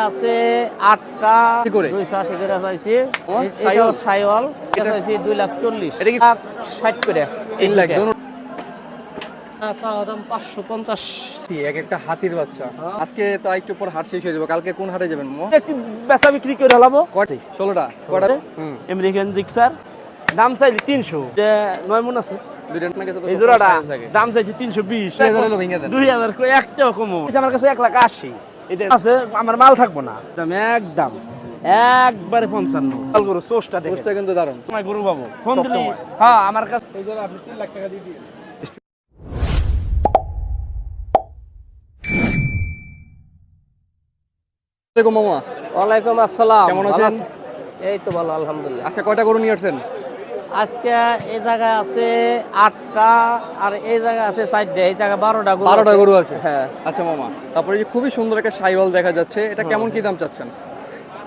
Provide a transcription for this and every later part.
আছে আটটা দুইশো আশি করে পাইছি। সাইওয়াল? এটাও সাইওয়াল? এটা এটা- পাইছি দুই লাখ চল্লিশ। এটা কি- লাখ ষাট করে। তিন লাখ? একটা হাতির বাচ্চা। আজকে তো একটু পর হাট শেষ হয়ে যাবে। কালকে কোন হাটে যাবেন মো? বেচা বিক্রি করে হলাবো ষোলোটা? American Gixxer. দাম চাইলি তিনশো। নয় মন আছে। এই জোড়াটা দাম চাইছি তিনশো বিশ। দুই হাজার একটাও কম। আমার কাছে এক লাখ আশি। এদের আছে আমার মাল থাকব না। দাম একদম। একবারে পঞ্চান্ন। মাল গরু সোসটা দেখে পোস্টটা কিন্তু দারুণ। সময় গরু পাবো। ফোন দিলি হ্যাঁ আমার কাছে দেখো মামা। ওয়ালাইকুম আসসালাম। কেমন ভালো আছেন? এই তো ভালো আলহামদুলিল্লাহ। আজকে কয়টা গরু নিয়ে আসছেন? আজকে এই জায়গায় আছে আটটা আর এই জায়গায় আছে চারটা এই জায়গায় বারোটা গরু বারোটা গরু আছে? হ্যাঁ। আচ্ছা মামা তারপরে যে খুবই সুন্দর একটা সাইওয়াল দেখা যাচ্ছে এটা কেমন কি দাম চাচ্ছেন?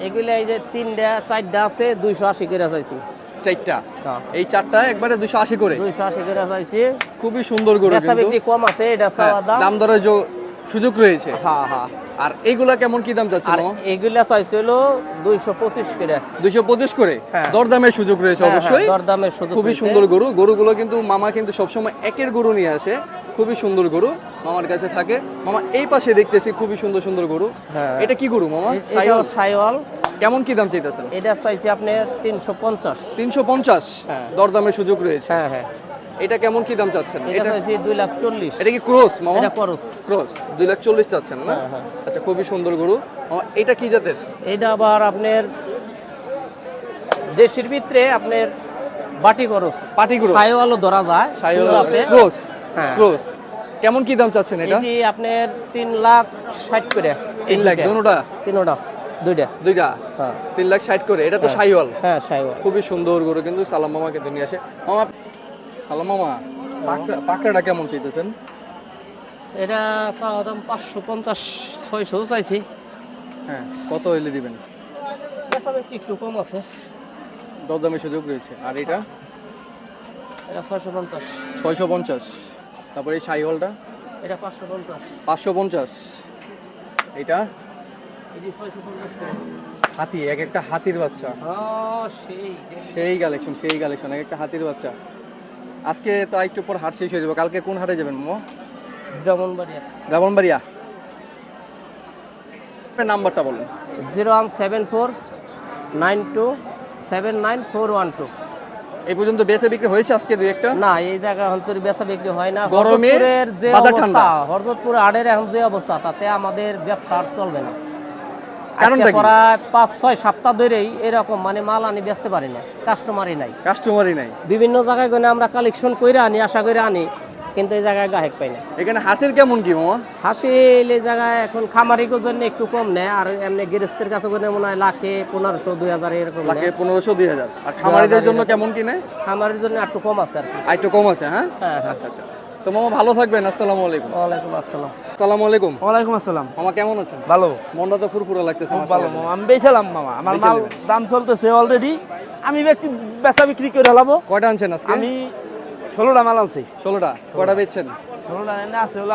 এগুলো এই যে তিনটা চারটা আছে দুইশো আশি করে চাইছি। চারটা? হ্যাঁ। এই চারটা একবারে দুশো আশি করে? দুইশো আশি করে চাইছি। খুবই সুন্দর গরু কম আছে এটা হ্যাঁ, দাম দরের যে সুযোগ রয়েছে। হ্যাঁ হ্যাঁ। আর এইগুলা কেমন কি দাম চাচ্ছেন আর এগুলা চাইছিল দুইশো পঁচিশ করে। দুইশো পঁচিশ করে? হ্যাঁ। দরদামের সুযোগ রয়েছে হ্যাঁ, অবশ্যই। হ্যাঁ, দরদামের সুযোগ খুবই সুন্দর গরু। গরুগুলো কিন্তু মামা কিন্তু সবসময় একের গরু নিয়ে আসে। খুবই সুন্দর গরু। মামার কাছে থাকে। মামা এই পাশে দেখতেছি খুবই সুন্দর সুন্দর গরু। এটা কি গরু মামা? সাইওয়াল? কেমন কি দাম চাইতেছেন? এটা চাইছি আপনার তিনশো পঞ্চাশ। তিনশো পঞ্চাশ। দরদামের সুযোগ রয়েছে। হ্যাঁ হ্যাঁ। এটা কেমন কি দাম চাচ্ছেন? এটা চাইছি দুই লাখ চল্লিশ। এটা কি ক্রস মামা? এটা করস। ক্রস। দুই লাখ চল্লিশ চাচ্ছেন না? হ্যাঁ, হ্যাঁ। আচ্ছা খুবই সুন্দর গরু। এটা কি জাতের? এটা আবার আপনার দেশের ভিতরে আপনার বাটি করস পাটি গরু। সাইওয়ালও ধরা যায় সুন্দর আছে। ক্রস হ্যাঁ। ক্রস। কেমন কি দাম চাচ্ছেন এটা? এটি আপনার তিন লাখ ষাট করে। তিন লাখ দুটা? তিনোটা দুইটা। দুইটা? হ্যাঁ। তিন লাখ ষাট করে এটা তো হ্যাঁ। সাইওয়াল। হ্যাঁ সাইওয়াল। খুবই সুন্দর গরু কিন্তু সালাম মামা কিন্তু নিয়ে আসে। মামা সালাম মামা। পাকড়া- পাকড়াটা কেমন চাইতেছেন? এটা চাওয়া দাম পাঁচশো পঞ্চাশ ছয়শো চাইছি। হ্যাঁ কত হইলে দিবেন? একটু কম আছে। দরদামের সুযোগ রয়েছে। আর এটা? এটা ছয়শো পঞ্চাশ। ছয়শো পঞ্চাশ। তারপরে এই সাইওয়ালটা এটা পাঁচশো পঞ্চাশ। পাঁচশো পঞ্চাশ। এটা? ছয়শো পঞ্চাশ হাতি এক একটা হাতির বাচ্চা। সেই। সেই কালেকশন সেই কালেকশন এক একটা হাতির বাচ্চা। আজকে তো একটু পর হাট শেষ হয়ে যাবে। কালকে কোন হাটে যাবেন মামা ব্রাহ্মণবাড়িয়া। ব্রাহ্মণবাড়িয়া। আপনার নাম্বারটা বলেন। Zero one seven four nine two seven nine four one two. এই পর্যন্ত বেচে বিক্রি হয়েছে আজকে দুই একটা? না এই জায়গা অন্তর বেচা বিক্রি হয় না। গরমে হরজতপুরের যে অবস্থা হরজতপুর আড়ের এখন যে অবস্থা তাতে আমাদের ব্যবসা আর চলবে না। কারণটা প্রায় পাঁচ ছয় সপ্তাহ ধরেই এরকম মানে মাল আনি বেচতে পারি না কাস্টমারই নাই। কাস্টমারই নাই। বিভিন্ন জায়গায় গনে আমরা কালেকশন করে আনি আশা করে আনি কিন্তু এই জায়গায় গ্রাহক পাই না। এখানে হাসির কেমন কি মামা? হাসিল এই জায়গায় এখন খামারিকের জন্য একটু কম নেয় আর এমনি গৃহস্থের কাছে গনে মনে হয় লাখে পনেরোশো দুই হাজার এরকম লাখে পনেরোশো দুই হাজার। আর খামারিদের জন্য কেমন কি নেয়? খামারের জন্য একটু কম আছে আর কি। একটু কম আছে হ্যাঁ? হ্যাঁ হ্যাঁ। আচ্ছা আচ্ছা। তো মামা ভালো থাকবেন আসসালামু আলাইকুম। ওয়ালাইকুম আসসালাম। আসসালামু আলাইকুম। ওয়ালাইকুম আসসালাম। মামা কেমন আছেন? ভালো। মনটা তো ফুরফুরা লাগতেছে ভালো মামা। আমি বেচালাম মামা। আমার মাল দাম চলতেছে অলরেডি আমি একটি বেচা বিক্রি করে হলাবো কয়টা আনছেন আজকে? আমি ষোলোটা মাল আনছি। ষোলোটা। কয়টা বেচছেন? ষোলোটা এনে আছে হলো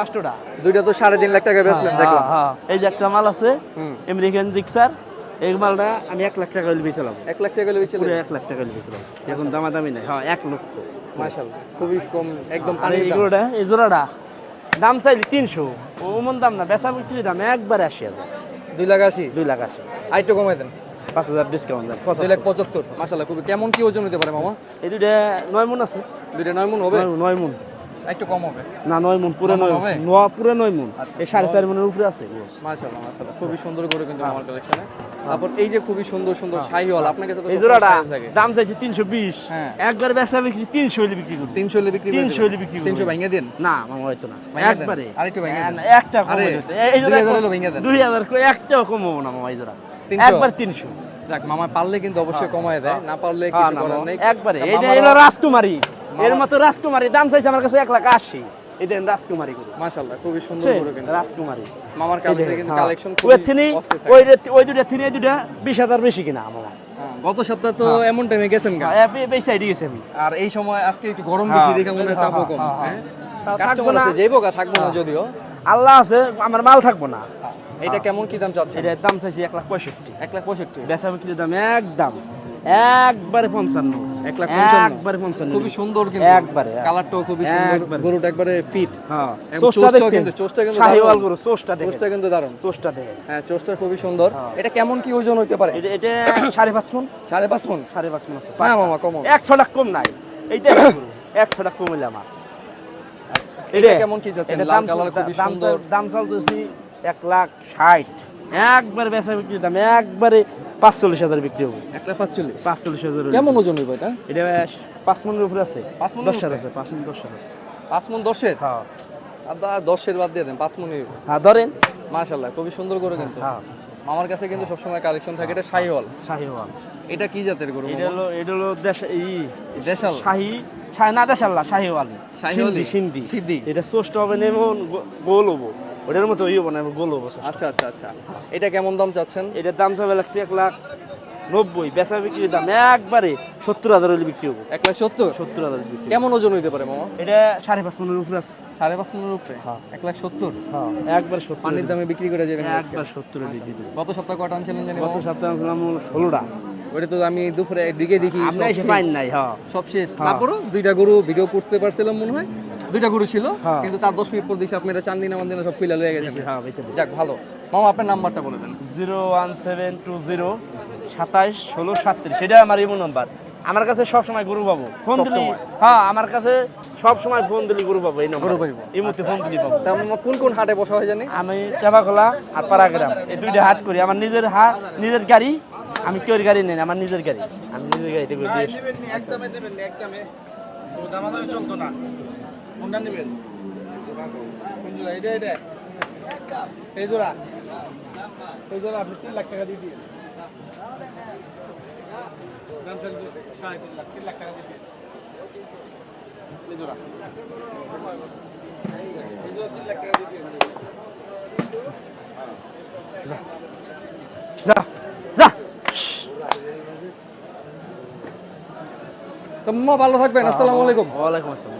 দুইটা তো সাড়ে তিন লাখ টাকা বেচলেন দেখলাম। এই যে একটা মাল আছে আমেরিকান জিক্সার এই মালটা আমি এক লাখ টাকা বেচলাম এক লাখ টাকা এক লাখ টাকা বেচলাম এখন দামাদামি নাই হ্যাঁ এক লক্ষ। মাশাআল্লাহ। খুবই কম একদম আর পানির দাম। এইগুলোটা এই জোড়াটা দাম চাইলি তিনশো। ওমন দাম না বেচা বিক্রি দাম একবারে আশি হাজার। দুই লাখ আশি? দুই লাখ আশি। আর একটু কমাই দেন। পাঁচ হাজার ডিসকাউন্ট দেন দুই লাখ পঁচাত্তর মাশাআল্লাহ খুবই কেমন কি ওজন হতে পারে মামা? এই দুইটা নয় মন আছে। দুইটা নয় মন হবে? নয় মন। একটু কম হবে। না নয় মন পুরো নয় পুরো নয় মন আচ্ছা, এই সাড়ে চার মনের উপরে আছে গোস। মাশাআল্লাহ মাশাআল্লাহ। খুবই সুন্দর করে কিন্তু আমার কালেকশনে তারপর এই যে খুবই সুন্দর সুন্দর শাহিওয়াল আপনার কাছে তো এই জোড়াটা দাম চাইছে হ্যাঁ। একবার বেচা বিক্রি তিনশো হলে বিক্রি করব। হলে বিক্রি তিনশো হলে বিক্রি ভেঙে দিন? না মামা হয়তো না। একবারে। আরেকটু দেন। একটা কম হইতো। এই- জোড়া হলো ভেঙে দেন। একটাও কম হব না মামা এই জোড়া? একবার তিনশো। যাক মামা পারলে কিন্তু অবশ্যই কমায় দেয়। না পারলে হ্যাঁ, কিছু করার নেই। একবারে। এই যে রাজকুমারী। এর মতো রাজকুমারী দাম চাইছে আমার কাছে এক লাখ আশি। এই দেন রাজকুমারী মাশাআল্লাহ খুবই সুন্দর? কিন্তু। রাজকুমারী। মামার কাছে কিন্তু হ্যাঁ। কালেকশন ওই থিনি ওই ওই দুটা থিনি এই দুটা বিশ হাজার বেশি কিনা আমার গত সপ্তাহ তো এমন টাইমে গেছেন গা বেশ সাইডে গেছে আমি। আর এই সময় আজকে একটু গরম হ্যাঁ, বেশি দেখে মনে হয় হ্যাঁ, তাপও কম। হ্যাঁ, হ্যাঁ কাস্টমার থাকব না। আছে যাইবো গা থাকব না যদিও। আল্লাহ আছে আমার মাল থাকব না। এটা কেমন কি দাম চাচ্ছেন? এটার দাম চাইছি এক লাখ পঁয়ষট্টি। এক লাখ পঁয়ষট্টি। বেচা বিক্রির দাম একদম। একবারে পঞ্চান্ন। এক লাখ পঞ্চান্ন। একবারে পঞ্চান্ন। খুবই সুন্দর কিন্তু। একবারে কালারটাও খুবই সুন্দর। গরুটা একবারে ফিট হ্যাঁ। চোষটা কিন্তু- চোষটা কিন্তু শাহিওয়াল গরু চোষটা দেখেন। চোষটা কিন্তু দারুণ। চোষটা দেখেন। হ্যাঁ চোষটা খুবই সুন্দর। হ্যাঁ। এটা কেমন কি ওজন হইতে পারে? এটা এটা সাড়ে পাঁচ মন। সাড়ে পাঁচ মন? সাড়ে পাঁচ মন আছে। না মামা কমন একশো টাকা কম নাই। এইটা একশো টাকা কম হইলে আমার। এটা কেমন কি লাল কালার খুবই সুন্দর। দাম চলতেছি এক লাখ ষাট। একবারে বেচা বিক্রির দাম। একবারে পাঁচচল্লিশ হাজার বিক্রি হবে। এক লাখ পাঁচচল্লিশ। পাঁচচল্লিশ হাজার কেমন ওজন হইব এটা? এটা পাঁচ মনের উপরে আছে। পাঁচ দশটার উপরে? আছে পাঁচ মন দশটার আছে। পাঁচ মন দশের? হ্যাঁ। আদা দশের বাদ দিয়ে দেন পাঁচ মন হ্যাঁ ধরেন। মাশাল্লাহ খুবই সুন্দর গরু কিন্তু। হ্যাঁ। আমার কাছে কিন্তু সবসময় কালেকশন থাকে এটা শাহিওয়াল। শাহিওয়াল। এটা কি জাতের গরু এটা হলো এটা হলো দেশ ই দেশাল? শাহি শাহি না দেশাল্লাহ শাহিওয়াল। শাহিওয়ালি? সিন্ধি সিন্ধি? এটা সোস্ট হবে না এমন গোল হব। ওটার মতো ইয়ে গোল হব আচ্ছা আচ্ছা আচ্ছা। এটা কেমন দাম চাচ্ছেন? এটার দাম চাবে লাগছে এক লাখ নব্বই। বেচা বিক্রির দাম একবারে সত্তর হাজার হলে বিক্রি হব। এক লাখ সত্তর? সত্তর হাজার বিক্রি কেমন ওজন হইতে পারে মামা? এটা সাড়ে পাঁচ মনের উপরে আছে। সাড়ে পাঁচ মনের উপরে? হ্যাঁ। এক লাখ সত্তর? হ্যাঁ একবার সত্তর পানির দামে বিক্রি করে যাবেন একবার সত্তর বিক্রি গত সপ্তাহ কটা আনছিলেন জানি গত? সপ্তাহে আনছিলাম ষোলোটা। ওটা তো আমি দুপুরে দিকে দেখি সব শেষ। হ্যাঁ। সব শেষ। তারপরও দুইটা গরু ভিডিও করতে পারছিলাম মনে হয়। দুইটা গরু ছিল হ্যাঁ। কিন্তু তার দশ মিনিট পর দেখছি আপনারা চান্দিনা মান্দিনা সব খুলে লয়ে গেছেন হ্যাঁ বেশি যাক ভালো। মামা আপনার নাম্বারটা বলে দেন। Zero one seven two zero সাতাইশ ষোলো সাতত্রিশ। সেটা আমার ইমো নাম্বার। আমার কাছে সব সময় গরু পাবো। ফোন দিলি? হ্যাঁ আমার কাছে সব সময় ফোন দিলি গরু পাবো এই নম্বর। এই মুহূর্তে ফোন দিলি পাবো। তা কোন কোন হাটে বসা হয় জানি? আমি চাপাকলা আর পাড়াগ্রাম এই দুইটা হাট করি। আমার নিজের হাট নিজের গাড়ি আমি কেউ গাড়ি নেই আমার নিজের গাড়ি। আমি নিজের গাড়িতে করে দিয়ে কোনটা নেবেন? এটা এটা। এই জোড়া। এই জোড়া আপনি তিন লাখ টাকা দিয়ে দিন দাম চলবে সাড়ে তিন লাখ তিন লাখ টাকা দিয়ে দিন এই জোড়া। এই জোড়া তিন লাখ টাকা দিয়ে দিন যা যা। তো ভালো থাকবেন আসসালামু আলাইকুম। ওয়ালাইকুম আসসালাম।